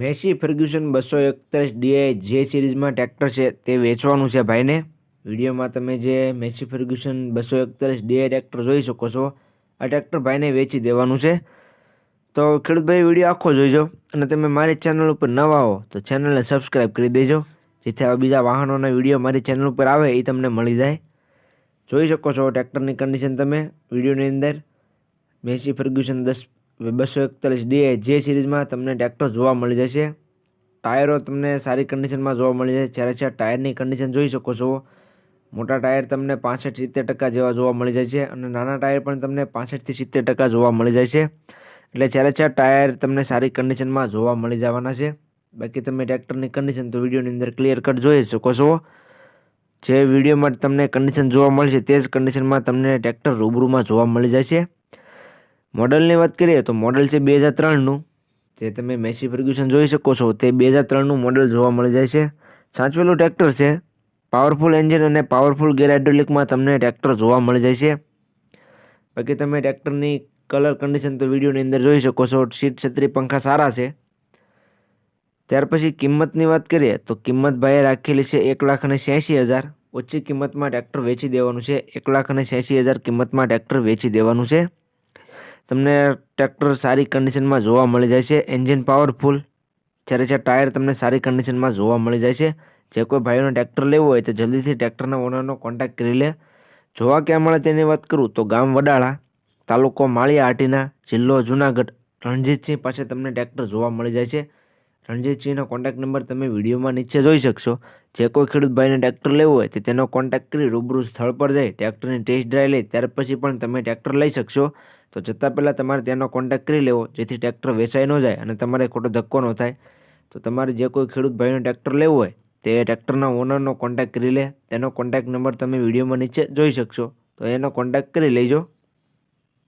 Massey Fergusson બસો એકત્રીસ DA જે સિરીઝમાં ટ્રેક્ટર છે તે વેચવાનું છે ભાઈને. વિડીયોમાં તમે જે મેસી ફર્ગ્યુસન બસો એકત્રીસ ડીએ ટ્રેક્ટર જોઈ શકો છો. આ ટ્રેક્ટર ભાઈને વેચી દેવાનું છે. તો ખેડૂતભાઈ, વીડિયો આખો જોઈજો અને તમે મારી ચેનલ ઉપર નવા હો તો ચેનલને સબસ્ક્રાઈબ કરી દેજો, જેથી આવા બીજા વાહનોના વીડિયો મારી ચેનલ ઉપર આવે એ તમને મળી જાય. જોઈ શકો છો ટ્રેક્ટરની કન્ડિશન તમે વિડીયોની અંદર. મેસી ફર્ગ્યુસન દસ બસો એકતાલીસ ડી જે સિરીઝમાં તમને ટ્રેક્ટર જોવા મળી જશે. ટાયરો તમને સારી કન્ડિશનમાં જોવા મળી જાય જ્યારે ચાર ટાયરની કન્ડિશન જોઈ શકો છો. મોટા ટાયર તમને પાસઠ સિત્તેર ટકા જેવા જોવા મળી જાય છે અને નાના ટાયર પણ તમને પાસઠથી સિત્તેર ટકા જોવા મળી જાય છે. એટલે જ્યારે ચાર ટાયર તમને સારી કન્ડિશનમાં જોવા મળી જવાના છે. બાકી તમે ટ્રેક્ટરની કન્ડિશન તો વિડીયોની અંદર ક્લિયર કટ જોઈ શકો છો. જે વિડીયોમાં તમને કન્ડિશન જોવા મળશે તે જ કન્ડિશનમાં તમને ટ્રેક્ટર રૂબરૂમાં જોવા મળી જશે. મોડલની વાત કરીએ તો મોડલ છે બે હજાર ત્રણનું. જે તમે મેસી ફર્ગ્યુસન જોઈ શકો છો, તે બે હજાર ત્રણનું મોડલ જોવા મળી જાય છે. સાચવેલું ટ્રેક્ટર છે. પાવરફુલ એન્જિન અને પાવરફુલ ગેર હાઇડ્રોલિકમાં તમને ટ્રેક્ટર જોવા મળી જાય છે. બાકી તમે ટ્રેક્ટરની કલર કન્ડિશન તો વિડીયોની અંદર જોઈ શકો છો સીટ છત્રી પંખા સારા છે. ત્યાર પછી કિંમતની વાત કરીએ તો કિંમત ભાઈએ રાખેલી છે એક લાખ અને છ્યાસી હજાર. ઓછી કિંમતમાં ટ્રેક્ટર વેચી દેવાનું છે, એક લાખ અને છ્યાસી હજાર કિંમતમાં ટ્રેક્ટર વેચી દેવાનું છે. તમને ટ્રેક્ટર સારી કન્ડિશનમાં જોવા મળી જાય છે. એન્જિન પાવરફુલ જ્યારે છે ટાયર તમને સારી કન્ડિશનમાં જોવા મળી જાય છે. જે કોઈ ભાઈઓને ટ્રેક્ટર લેવું હોય તો જલ્દીથી ટ્રેક્ટરના ઓનરનો કોન્ટેક્ટ કરી લે. જોવા ક્યાં મળે તેની વાત કરું તો ગામ વડાળા, તાલુકો માળિયા હાટીના, જિલ્લો જુનાગઢ, રણજીતસિંહ પાસે તમને ટ્રેક્ટર જોવા મળી જાય છે. રણજીતસિંહનો કોન્ટેક્ટ નંબર તમે વિડીયોમાં નીચે જોઈ શકશો. જે કોઈ ખેડૂત ભાઈને ટ્રેક્ટર લેવું હોય તો તેનો કોન્ટેક્ટ કરી રૂબરૂ સ્થળ પર જઈ ટ્રેક્ટરની ટેસ્ટ ડ્રાઈવ લઈ ત્યાર પછી પણ તમે ટ્રેક્ટર લઈ શકશો. તો જતાં પહેલાં તમારે તેનો કોન્ટેક્ટ કરી લેવો, જેથી ટ્રેક્ટર વેચાઈ ન જાય અને તમારે ખોટો ધક્કો ન થાય. તો તમારે જે કોઈ ખેડૂત ભાઈને ટ્રેક્ટર લેવું હોય, તે ટ્રેક્ટરના ઓનરનો કોન્ટેક્ટ કરી લે. તેનો કોન્ટેક્ટ નંબર તમે વિડીયોમાં નીચે જોઈ શકશો. તો એનો કોન્ટેક્ટ કરી લેજો.